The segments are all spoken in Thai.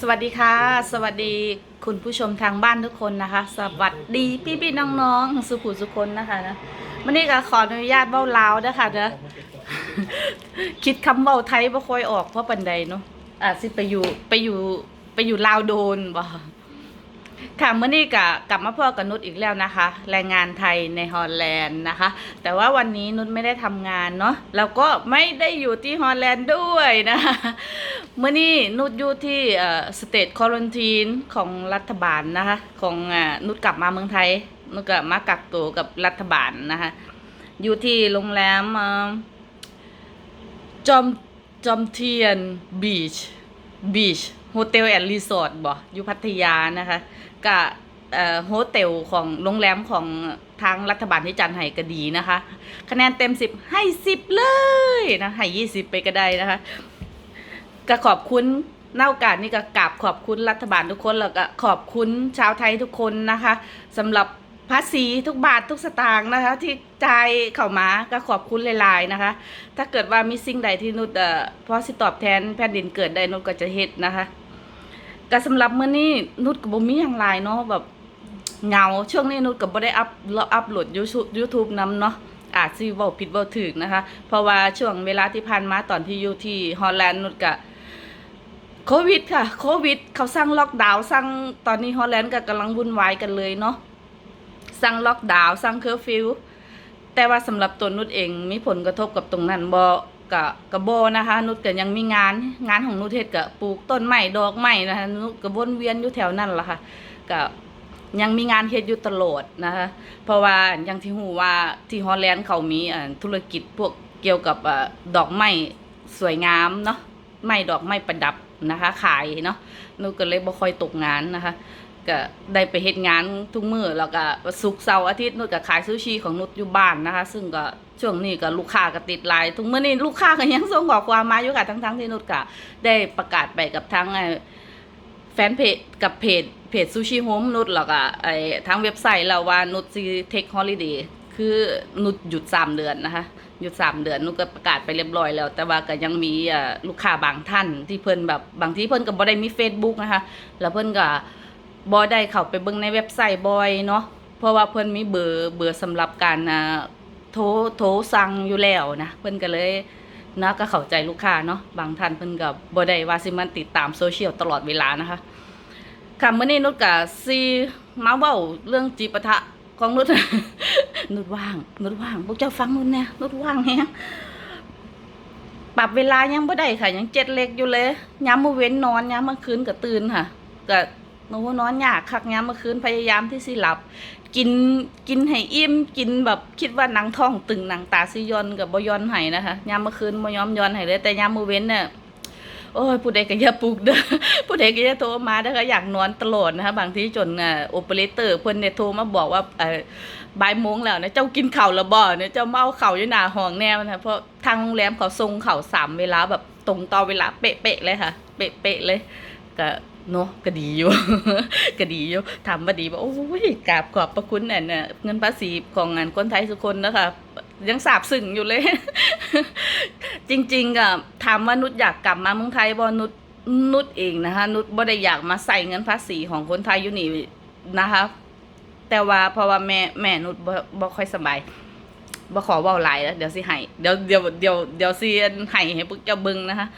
สวัสดีค่ะ สวัสดีคุณผู้ชมทางบ้านทุกคนนะคะ สวัสดีพี่พี่ๆน้องๆสุขุสุคนนะคะนะวันนี้ก็ขออนุญาตเบ้าลาวนะคะเด้อคิดคำเบ้าไทยบ่ค่อยออกเพราะปันใดเนาะอะสิไปอยู่ไปอยู่ไปอยู่ลาวโดนบ่ ค่ะเมื่อนี้ก็กลับมาพ่อกับนุชอีกแล้วนะคะ แรงงานไทยในฮอลแลนด์นะคะ แต่ว่าวันนี้นุชไม่ได้ทำงานเนาะแล้วก็ไม่ได้อยู่ที่ฮอลแลนด์ด้วยนะคะเมื่อนี้นุชอยู่ที่สเตทคอรันทีนของรัฐบาลนะคะ ของอ่นุชกลับมาเมืองไทยนุชก็มากักตัวกับรัฐบาลนะคะ อยู่ที่โรงแรมจอมจอมเทียนบีชบีชโฮเทลแอนด์รีสอร์ทบ่อยู่พัทยานะคะ กับโฮเทลของโรงแรมของทางรัฐบาลที่จันไห้ก็ดีนะคะ คะแนนเต็มสิบให้สิบเลยนะให้ยี่สิบไปก็ได้นะคะก็ขอบคุณหน้าโอกาสนี้ก็กราบขอบคุณรัฐบาลทุกคนแล้วก็ขอบคุณชาวไทยทุกคนนะคะสำหรับภาษีทุกบาททุกสตางค์นะคะ ที่จ่ายเข้ามาก็ขอบคุณหลายๆนะคะ ถ้าเกิดว่ามีสิ่งใดที่นุชเอ่อพอสิตอบแทนแผ่นดินเกิดได้นุชก็จะเฮ็ดนะคะ ก็สำหรับมื้อนี้นุชก็บ่มีหยังหลายเนาะแบบเหงาช่วงนี้นุชก็บ่ได้อัพอัพโหลด YouTube YouTube นำเนาะอาจสิเว้าผิดเว้าถูกนะคะ เพราะว่าช่วงเวลาที่ผ่านมาตอนที่อยู่ที่ฮอลแลนด์นุชก็โควิดค่ะโควิด เขาสร้างล็อกดาวน์สร้างตอนนี้ฮอลแลนด์ก็กำลังวุ่นวายกันเลยเนาะสร้างล็อกดาวน์สร้างเคอร์ฟิวแต่ว่าสำหรับตัวนุชเองมีผลกระทบกับตรงนั้นบ่ กะกะบ่นะคะ นุชก็ยังมีงานงานของนุชเฮ็ดก็ปลูกต้นไม้ดอกไม้นะคะนุชก็วนเวียนอยู่แถวนั้นล่ะค่ะก็ยังมีงานเฮ็ดอยู่ตลอดนะคะ เพราะว่าอย่างที่ฮู้ว่าที่ฮอลแลนด์เขามีธุรกิจพวกเกี่ยวกับดอกไม้สวยงามเนาะไม้ดอกไม้ประดับนะคะ ขายเนาะนูก็เลยบ่ค่อยตกงานนะคะ ก็ได้ไปเฮ็ดงานทุกมือแล้วก็ศุกเสาร์อาทิตย์หนูก็ขายซูชิของนุชอยู่บ้านนะคะ ซึ่งก็ช่วงนี้ก็ลูกค้าก็ติดไลน์ทุกมื้อนี้ลูกค้าก็ยังส่งข้อความมาอยู่ค่ะทั้งๆที่นุชก็ได้ประกาศไปกับทั้งแฟนเพจกับเพจเพจซูชิโฮมนุชแล้วก็ไอ้ทางเว็บไซต์แล้วว่านุชสิเทคฮอลิเดย์คือนุชหยุดสามเดือนนะคะหยุดสามเดือนนุกก็ประกาศไปเรียบร้อยแล้ว แต่ว่าก็ยังมีลูกค้าบางท่านที่เพิ่นแบบบางที่เพิ่นก็บ่ได้มี Facebook นะคะแล้วเพิ่นก็ บ่ได้เข้าไปเบิ่งในเว็บไซต์บ่อยเนาะเพราะว่าเพิ่นมีเบอร์เบอร์สำหรับการอ่าโทรโทรสั่งอยู่แล้วนะเพิ่นก็เลยนะก็เข้าใจลูกค้าเนาะบางท่านเพิ่นก็บ่ได้ว่าสิมันติดตามโซเชียลตลอดเวลานะคะค่ะมื้อนี้นุชก็สิมาเว้าเรื่องจีปะทะของนุชนุชว่างนุชว่างพวกเจ้าฟังนุชแน่นุชว่างแฮงปรับเวลายังบ่ได้ค่ะยังเจ็ดเล็กอยู่เลยยามมื้อเว้นนอนยามมื้อคืนก็ตื่นค่ะก็ หนอนยากคักยามมื้อคืนพยายามที่สิหลับ กินกินให้อิ่มกินแบบคิดว่าหนังท้องตึงหนังตาสิยอนก็บ่ย้อนให้นะคะยามมื้อคืนบยอมยอนให้เลยแต่ยามมือเว้นเนี่ยโอ้ยผู้ใดก็อย่าปลุกเด้อผู้ใดก็อย่าโทรมาเด้อค่ะอยากนอนตลอดนะคะบางทีจนอ่าโอเปอเรเตอร์เพิ่นเนี่ยโทรมาบอกว่าเออบ่ายโมงแล้วนะเจ้ากินข้าวแล้วบ่เนี่ยเจ้าเมาข้าวอยู่หน้าห้องแน่นะเพราะทางโรงแรมเขาส่งข้าวสามเวลาแบบตรงต่อเวลาเป๊ะๆเลยค่ะ เป๊ะๆเลยก็ เนาะก็ดีอยู่ก็ดีอยู่ทำมาดีว่าโอ้ยกราบขอบพระคุณเนี่ยน่ะเงินภาษีของงานคนไทยทุกคนนะคะยังสาบซึ้งอยู่เลย จริงๆอะถามว่านุชอยากกลับมาเมืองไทยบ่นุชนุชเองนะคะ นุชบ่ได้อยากมาใส่เงินภาษีของคนไทยอยู่นี่นะคะ แต่ว่าเพราะว่าแม่แม่นุชบ่บ่ค่อยสบายบ่ขอเว้าหลายแล้วเดี๋ยวสิให้เดี๋ยวเดี๋ยวเดี๋ยวเดี๋ยวสิให้ให้พวกเจ้าบิ่งนะคะ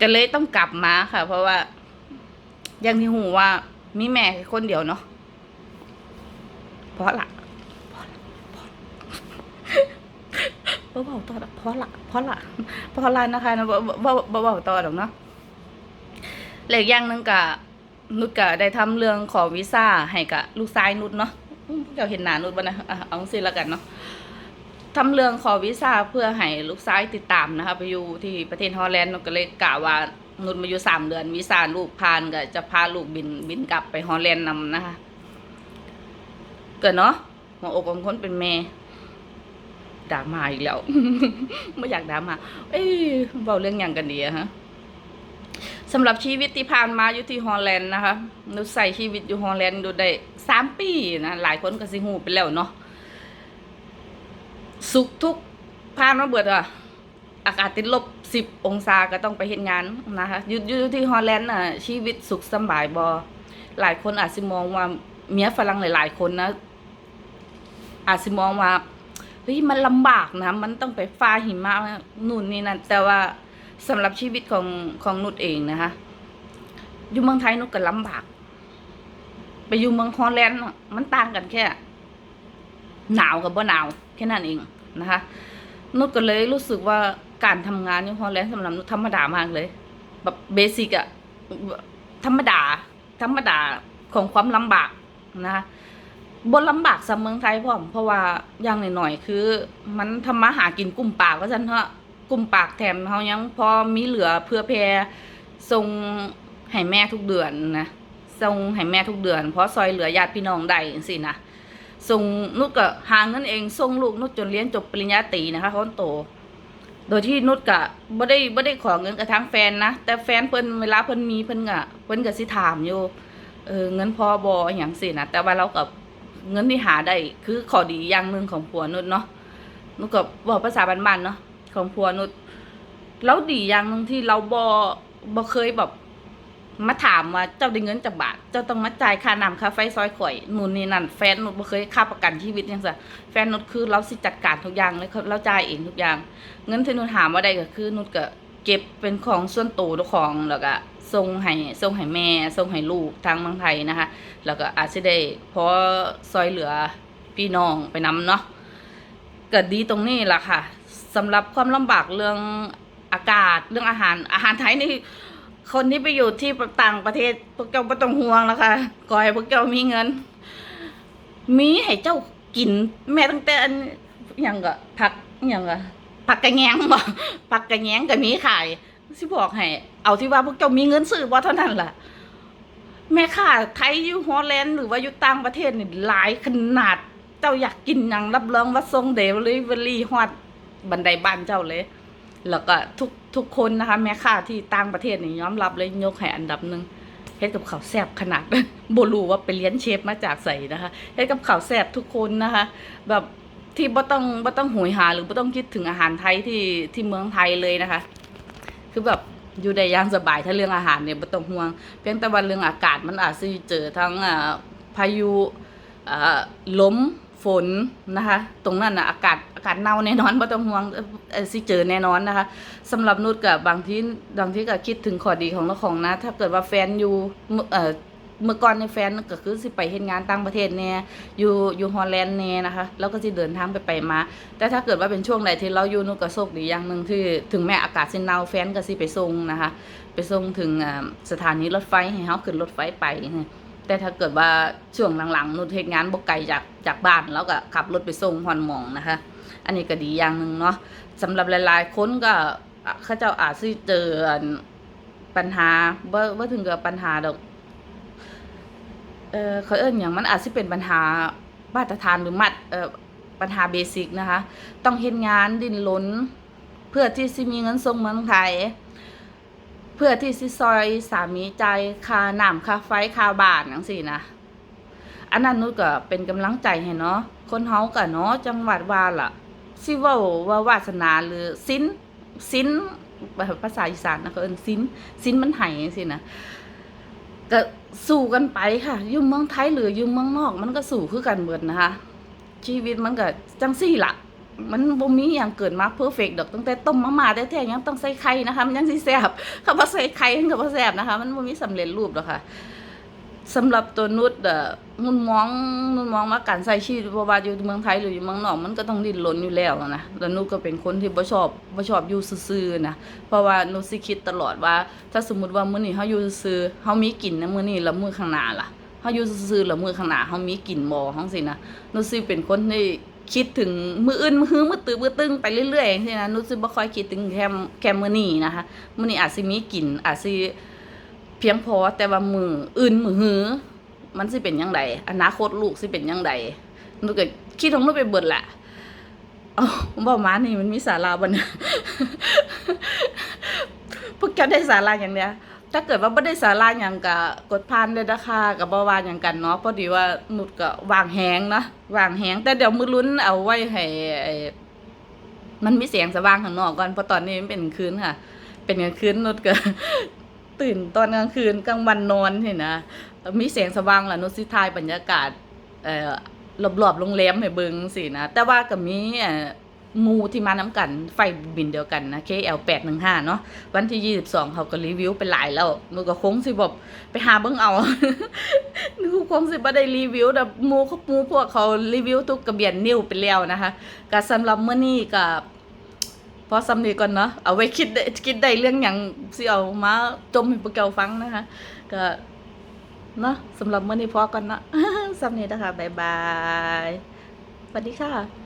ก็เลยต้องกลับมาค่ะ เพราะว่า อย่างที่หูว่ามีแม่แค่คนเดียวเนาะเพราะละเพราะละเพราะละบ่เบาต่อดเพราะละเพราะละเพราะละนะคะนะบ่บ่บ่เบาต่อดอกเนาะเหล็กย่างนึงกะนุชกะได้ทำเรื่องขอวีซ่าให้กับลูกชายนุชเนาะอืมเจ้าเห็นหน้านุชบ่นะอะเอาสิละกันเนาะทำเรื่องขอวีซ่าเพื่อให้ลูกชายติดตามนะคะไปอยู่ที่ประเทศฮอลแลนด์นุชก็เลยกะว่า นุชมาอยู่สามเดือนวีซ่าลูกผ่านก็จะพาลูกบินบินกลับไปฮอลแลนด์นำนะคะ เกิดเนาะหัวอกของคนเป็นแม่ดราม่าอีกแล้วไม่อยากดราม่าเอ้ยเบาเรื่องอย่างกันดีอะฮะสำหรับชีวิตที่ผ่านมาอยู่ที่ฮอลแลนด์นะคะหนูใส่ชีวิตอยู่ฮอลแลนด์ดูได้สามปีนะหลายคนก็สิหูไปแล้วเนาะสุขทุกผ่านมาเบิดอะ อากาศติดลบสิบองศาก็ต้องไปเฮ็ดงานนะคะอยู่อยู่ที่ฮอลแลนด์น่ะชีวิตสุขสบายบอหลายคนอาจสิมองว่าเมียฝรั่งหลาย ๆ คนนะอาจสิมองว่าเฮ้ยมันลำบากนะ มันต้องไปฟ้าหิมะนู่นนี่นั่นแต่ว่าสำหรับชีวิตของของนุชเองนะคะอยู่เมืองไทยนุชก็ลำบาก ไปอยู่เมืองฮอลแลนด์มันต่างกันแค่ หนาวกับบ่หนาวแค่นั้นเองนะคะนุชก็เลยรู้สึกว่า การทำงานในฮอลแลนด์สำหรับนุชธรรมดามากเลย แบบเบสิกอะธรรมดา ธรรมดาของความลำบากนะคะบนลำบากสำเมืองไทยพ่อมเพราะว่าอย่างหน่อยๆคือ มันทำมาหากินกลุ่มปากก็จันเถอะกลุ่มปากแถมเขายังพอมีเหลือเพื่อแพรส่งให้แม่ทุกเดือนนะส่งให้แม่ทุกเดือน เพราะซอยเหลือญาติพี่น้องได้สินะส่งนุชก็หาเงินเองส่งลูกนุชจนเรียนจบปริญญาตรีนะคะคนโต โดยที่นุชกะบ่ได้บ่ได้ขอเงินกับทางแฟนนะ แต่แฟนเพิ่นเวลาเพิ่นมีเพิ่นกะเพิ่นกะสิถามอยู่เออเงินพอบออย่างสินะแต่ว่าเรากับเงินที่หาได้คือข้อดีอย่างหนึ่งของผัวนุชเนาะนุชก็บอกภาษาบ้านๆเนาะของผัวนุชแล้วดีอย่างหนึงที่เราบอบอเคยแบบ มาถามว่าเจ้าได้เงินจากบาท เจ้าต้องมาจ่ายค่าน้ำค่าไฟซอยข่อยนู่นนี่นั่นแฟนนุชบ่เคยค่าประกันชีวิตยังซะแฟนนุชคือเราสิจัดการทุกอย่างเลยเขาเราจ่ายเองทุกอย่าง เงินที่นุชหามว่าได้ก็คือนุชก็เก็บเป็นของส่วนตัวทุกของแล้วก็ส่งให้ส่งให้แม่ส่งให้ลูกทางเมืองไทยนะคะ แล้วก็อาจจะได้พอซอยเหลือพี่น้องไปนำเนาะเก็ดีตรงนี้แหละค่ะสำหรับความลำบากเรื่องอากาศเรื่องอาหารอาหารไทยนี่ คนที่ไปอยู่ที่ต่างประเทศพวกเจ้าไม่ต้องห่วงแล้วค่ะก่อให้พวกเจ้ามีเงิน มีให้เจ้ากิน แม่ตั้งแต่อันอย่างก็ผักอย่างก็ผักกระแยงบ่ผักกระแยงก็มีขายสิบอกให้เอาที่ว่าพวกเจ้ามีเงินซื้อบ่เท่านั้นล่ะ แม่ค้าไทยอยู่ฮอลแลนด์หรือว่าอยู่ต่างประเทศนี่หลายขนาดเจ้าอยากกินหยังรับรองว่าส่งเดลิเวอรี่ฮอดบันไดบ้านเจ้าเลย แล้วก็ทุก ทุกคนนะคะ แม่ค้าที่ต่างประเทศนี่ยอมรับเลยยกให้อันดับหนึ่งเฮ็ดกับข้าวแซ่บขนาดบ่รู้ว่าไปเรียนเชฟมาจากไสนะคะเฮ็ดกับข้าวแซ่บทุกคนนะคะ แบบที่บ่ต้องบ่ต้องโหยหาหรือบ่ต้องคิดถึงอาหารไทยที่ที่เมืองไทยเลยนะคะ คือแบบอยู่ได้อย่างสบายถ้าเรื่องอาหารเนี่ยบ่ต้องห่วง เพียงแต่ว่าเรื่องอากาศมันอาจสิเจอทั้งอ่าพายุอ่าลม ฝนนะคะ ตรงนั้นน่ะอากาศอากาศเน่าแน่นอนบ่ต้องห่วงสิเจอแน่นอนนะคะสำหรับนุชกับบางที่บางที่ก็คิดถึงข้อดีของเจ้าของนะ ถ้าเกิดว่าแฟนอยู่เมื่อเอ่อเมื่อก่อนในแฟนก็คือสิไปเฮ็ดงานต่างประเทศแน่อยู่อยู่ฮอลแลนด์แน่นะคะ แล้วก็สิเดินทางไปไปมา แต่ถ้าเกิดว่าเป็นช่วงใดที่เราอยู่นุชก็โชคดีอย่างหนึงที่ถึงแม้อากาศสิหนาแฟนก็สิไปส่งนะคะ ไปส่งถึงสถานีรถไฟให้เฮาขึ้นรถไฟไปนะ แต่ถ้าเกิดว่าช่วงหลังๆนุชเฮ็ดงานบ่ไกลจากจากบ้านแล้วก็ขับรถไปส่งฮอนหมองนะคะ อันนี้ก็ดีอย่างหนึ่งเนาะสำหรับหลายๆคนก็อะเขาเจ้าอาจสิเจอปัญหาบ่บ่ถึงกับปัญหาดอกเออเขาเอิ้นอย่างมันอาจสิเป็นปัญหามาตรฐานหรือมัดเออปัญหาเบสิกนะคะ ต้องเฮ็ดงานดิ้นรนเพื่อที่สิมีเงินส่งเมืองไทย เพื่อที่สิซอยสามีใจค่าน้ำค่าไฟคาบ้านจังซี่นะอันนั้นนุชก็เป็นกำลังใจให้เนาะคนเฮาก็เนาะจังหวัดว่าล่ะสิว้าว่าวาสนาหรือสินสินภาษาอีสานนะเขาเอิ้นสินสินมันไหจังซี่นะก็สู้กันไปค่ะอยู่เมืองไทยหรืออยู่เมืองนอก มันก็สู้คือกันเบิดนนะคะ ชีวิตมันก็จังซี่ล่ะ มันบ่มีหยังเกิดมาเพอร์เฟกดอกตั้งแต่ต้มมาม่าแท้ๆยังต้องใส่ไข่นะคะ มันยังสิแซ่บคำว่าใส่ไข่มันก็บ่แซ่บนะคะ มันบ่มีสำเร็จรูปดอกค่ะสำหรับตัวนุชเอ่อมุนมองมุนมองว่าการใช้ชีวิตบ่ว่าอยู่เมืองไทยหรืออยู่เมืองนอกมันก็ต้องดิ้นรนอยู่แล้วนะแล้วนุชก็เป็นคนที่บ่ชอบบ่ชอบอยู่ซื่อๆนะเพราะว่านุชสิคิดตลอดว่า ถ้าสมมุติว่ามื้อนี้เฮาอยู่ซื่อเฮามีกินนะมื้อนี้แล้วมื้อข้างหน้าล่ะเฮาอยู่ซื่อๆแล้วมื้อข้างหน้าเฮามีกินบ่จังซี่นะนุชสิเป็นคนที่ คิดถึงมืออื่นมือฮื้อมือตื้อมือตึงไปเรื่อยๆจังซี่นะนุชบ่ค่อยคิดถึงแค่แค่มื้อนี้นะคะมือนี้อาจสิมีกลิ่นอาจสิเพียงพอแต่ว่ามืออื่นมือฮื้อมันสิเป็นจังไดอนาคตลูกสิเป็นจังไดนุชก็คิดของนุชไปเบิดแหละอ้าบ่มานี่มันมีสาระบ่เนี่ยพวกเจ้าได้สาระอย่างเนี้ย ถ้าเกิดว่าไม่ได้สาระอย่างกะกดพานเลยนะคะกับบ่าวาอย่างกันเนาะพอดีว่าหนุดก็วางแหงนะวางแหงแต่เดี๋ยวมือลุ้นเอาไว้ให้มันมีเสียงสว่างข้างนอกก่อนเพราะตอนนี้มันเป็นคืนค่ะ เป็นกลางคืนนุชก็ตื่นตอนกลางคืนกลางวันนอนเห็นนะมีเสียงสว่างแล้วนุชสิทายบรรยากาศเอ่อรอบๆโรงแรมให้เบิงสินะแต่ว่าก็มีอ่อ มูที่มาน้ำกันไฟบินเดียวกันนะ KL 815 เนาะวันที่ 22 เขาก็รีวิวไปหลายแล้วหนูก็คงสิบอกไปหาเบิ่งเอาหนูคงสิบ่ได้รีวิวแต่มูเขามูพวกเขารีวิวทุกกระเบียนนิ้วไปแล้วนะคะก็สำหรับเมื้อนี้ก็พอสำนีก่อนเนาะเอาไว้คิดได้คิดได้เรื่องหยังสิเอามาจมให้พวกเจ้าฟังนะคะ ก็เนาะสำหรับเมื้อนี้พอก่อนเนาะสำนีนะคะบ๊ายบายสวัสดีค่ะ